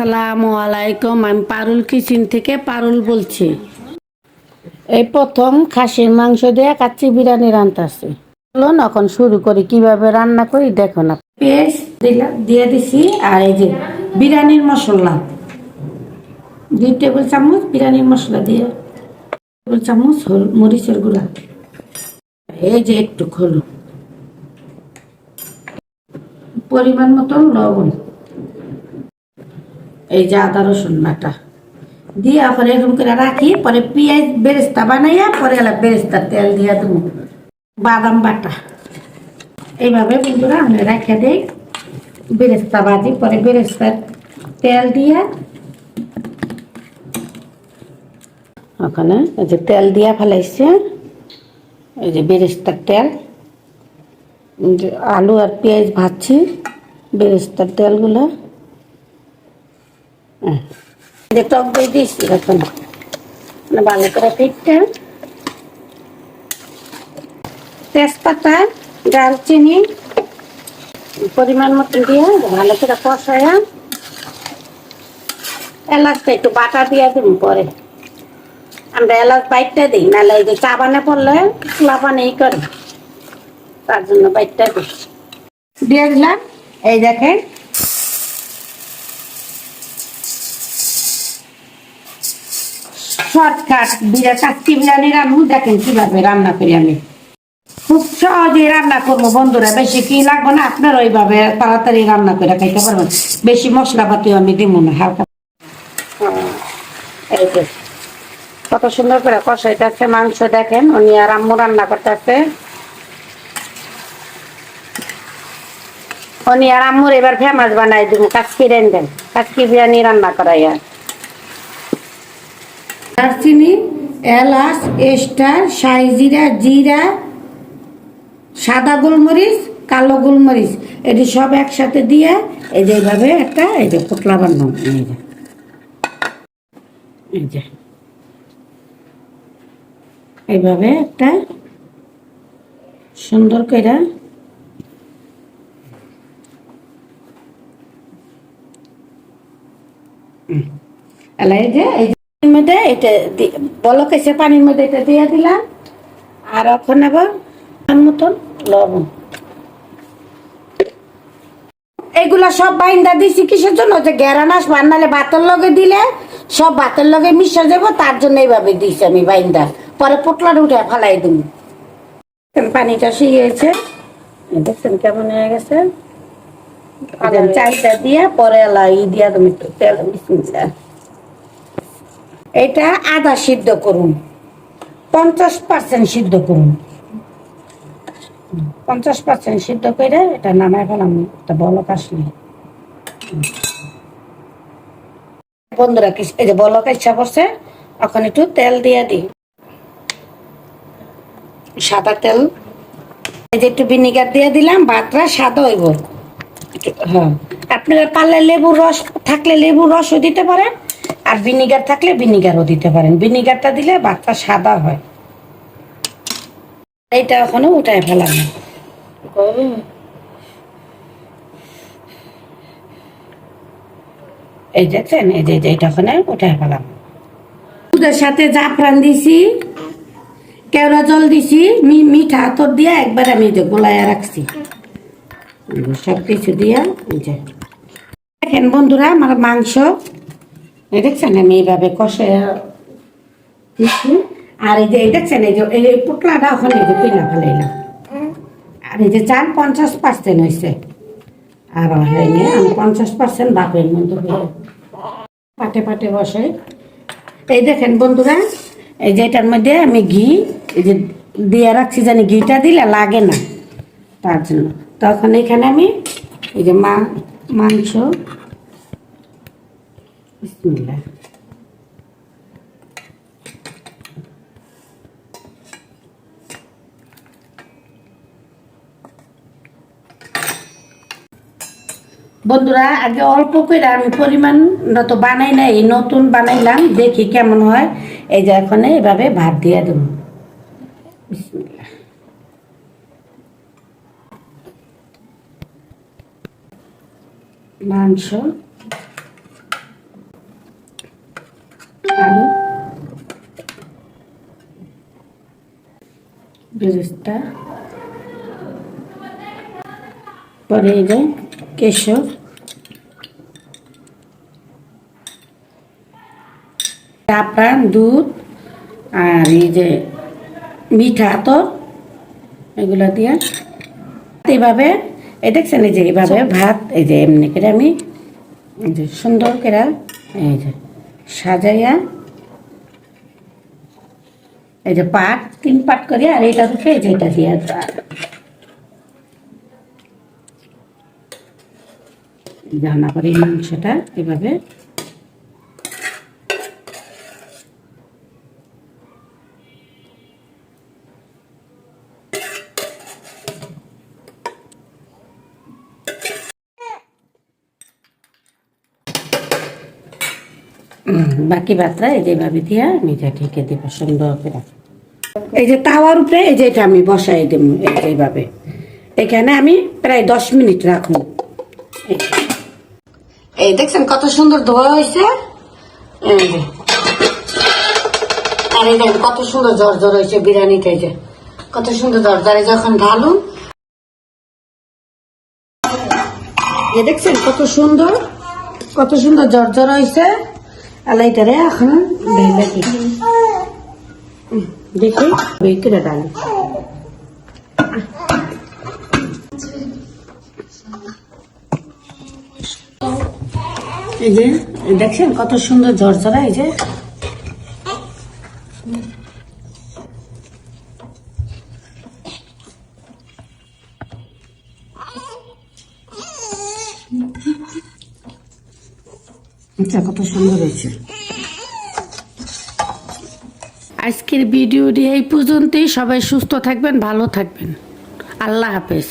আসসালামু আলাইকুম, আমি পারুল কিচেন থেকে পারুল বলছি। এই প্রথম খাসির মাংস দিয়ে কাচ্চি বিরিয়ানি রান্তাছি চলুন এখন শুরু করি, কীভাবে রান্না করি দেখো না পেস্ট দিলাম দিয়ে দিছি, আর এই যে বিরিয়ানির মশলা। দুই টেবিল চামচ বিরিয়ানির মশলা দিয়ে, টেবিল চামচ মরিচের গুঁড়া। এই যে একটু হলুদ পরিমাণ মতন লবণ। এই যে আদা রসুন বাটা। দিয়ে পরে এরকম করে রাখি, পরে পেঁয়াজ বেরেস্তা বানাইয়া পরে এলা বেরেস্তা তেল দিয়া দেবো। বাদাম বাটা। এইভাবে বন্ধুরা আমি রেখে দিই। বেরেস্তা বাজি পরে বেরেস্তার তেল দিয়া। ওখানে এই যে তেল দিয়া ফেলাইছে। এই যে বেরেস্তার তেল। আলু আর পেঁয়াজ ভাজছি, বেরেস্তার তেলগুলো। যে টক দই দিয়েছি এখন মানে ভালো করে পিঠটা। তেজপাতা, দারচিনি, পরিমাণ মতো দিয়ে ভালো করে কষায়া এলাচটা একটু বাটা দিয়ে দিব পরে। আমরা এলাচ বাইটটা দিই, নাহলে এই যে চা বানা পড়লে খোলা পানি করে। তার জন্য বাইটটা দিই। দিয়ে দিলাম। এই দেখেন শর্টকাট বিরা দেখেন কীভাবে রান্না করি আমি। খুব সহজে রান্না করব, বন্ধুরা, বেশি কি না ওইভাবে তাড়াতাড়ি রান্না করে খাইতে পারবেন। বেশি আমি দিব না, হালকা। কত সুন্দর করে কষাইতেছে মাংস, দেখেন, উনি আর আম্মু রান্না করতেছে। উনি আর আম্মুর এবার ফেমাস বানাই দিব কাচ্চি রেন্ডেন কাচ্চি বিরিয়ানি রান্না করাইয়া। দারচিনি এলাচ স্টার শাহি জিরা, সাদা গোলমরিচ, কালো গোলমরিচ। এটি সব একসাথে দিয়ে এই যে এইভাবে একটা এই যে পোটলা বানানো। এই যে। এইভাবে একটা সুন্দর করে এলা এই যে এই মধ্যে এটা বলক এসে পানির মধ্যে এটা দিয়ে দিলাম। আর এখন আবার মতন লবণ। এইগুলা সব বাইন্দা দিছি কিসের জন্য? যে গ্যারানাস বান্নালে ভাতের লগে দিলে সব ভাতের লগে মিশে যাব তার জন্য এইভাবে দিছি আমি বাইন্দা। পরে পোটলার উঠে ফালাই দিব। পানিটা শিয়েছে। দেখছেন কেমন হয়ে গেছে। চাইটা দিয়ে পরে ই দিয়া তুমি একটু তেল মিশিয়ে এটা আধা সিদ্ধ করুন। পঞ্চাশ পার্সেন্ট সিদ্ধ করুন। পঞ্চাশ পার্সেন্ট সিদ্ধ করে এটা নামায় ফেলাম, এটা বলক আসলে। বন্ধুরা এই যে বলক ইচ্ছা করছে এখন একটু তেল দিয়ে দিই। সাদা তেল। এই যে একটু ভিনিগার দিয়ে দিলাম ভাতটা সাদা হইব। হ্যাঁ। আপনারা পারলে লেবুর রস, থাকলে লেবুর রসও দিতে পারেন। আর ভিনিগার থাকলে ভিনিগারও দিতে পারেন। ভিনিগারটা দিলে বাচ্চা সাদা হয়। এইটা ওখানে উঠায় ফেলাম। এই দেখছেন এই যে এই যে এটা ওখানে উঠায় ফেলাম। দুধের সাথে জাফরান দিছি, কেওড়া জল দিছি, মি- মিঠা তোর দিয়ে একবার আমি যে রাখছি। সব কিছু দিয়া দেখেন বন্ধুরা, আমার মাংস দেখছেন আমি এইভাবে কষে আর এই যে দেখছেন, এই যে এই পুটলাটা ওখানে এই যে তুইলা ফেলাইলাম আর এই যে চাল পঞ্চাশ পার্সেন্ট হয়েছে আর হয়নি আমি পঞ্চাশ পার্সেন্ট বাপের হয়ে পাটে পাটে বসে এই দেখেন বন্ধুরা, এই যে এটার মধ্যে আমি ঘি, এই যে দিয়ে রাখছি জানি ঘিটা দিলে লাগে না, তার জন্য। তখন এখানে আমি এই যে মা মাংস বন্ধুরা, আগে অল্প করে আমি পরিমাণ তো বানাই নাই, নতুন বানাইলাম, দেখি কেমন হয়। এই যে এখন এভাবে ভাত দিয়ে দেবো। মাংস বেরেস্তা পরে এই যে কেশর চাপড়ান দুধ আর এই যে মিঠা তো এগুলো দিয়ে। এইভাবে এই দেখছেন এই যে এইভাবে ভাত এই যে এমনি করে আমি এই যে সুন্দর করে এই যে সাজাইয়া এই যে পাট, তিন পাট করি, আর এটা রুখে এই যে এটা দিয়ে রান্না করি মাংসটা এভাবে বাকি ভাতটা এই যে এভাবে দিয়া আমি এটা ঢেকে দিব সুন্দর করে। এই যে তাওয়ার উপরে এই যে এটা আমি বসাই দেব এইভাবে। এখানে আমি প্রায় দশ মিনিট রাখব। এই। দেখছেন কত সুন্দর ধোয়া হয়েছে? এই যে। আর এই দেখেন কত সুন্দর জ্বর জ্বর হয়েছে বিরিয়ানিতে এই যে। কত সুন্দর জ্বরে যখন ঢালুন। এই দেখছেন কত সুন্দর কত সুন্দর জ্বর জ্বর হয়েছে। আলাইটারে এখন দিই উম, দেখি ওই করে ডালি এই যে দেখছেন কত সুন্দর ঝরঝরা এই যে? আচ্ছা কত সুন্দর হয়েছে। আজকের ভিডিওটি এই পর্যন্তই। সবাই সুস্থ থাকবেন, ভালো থাকবেন। আল্লাহ হাফেজ।